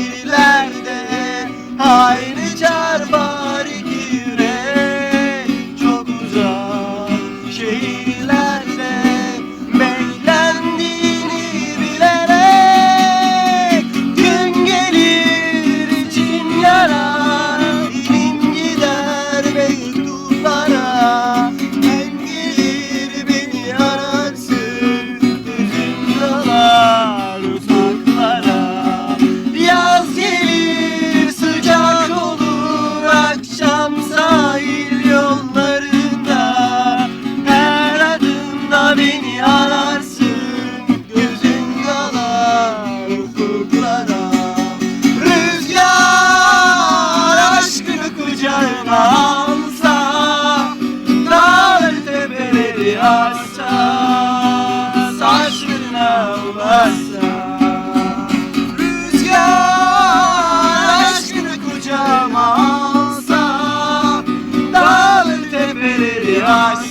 şehirlerde hayret bularsa Rüzgar aşkını kucağıma alsa Dağlı tepeleri aşsa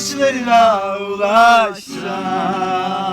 saçlarına ulaşsam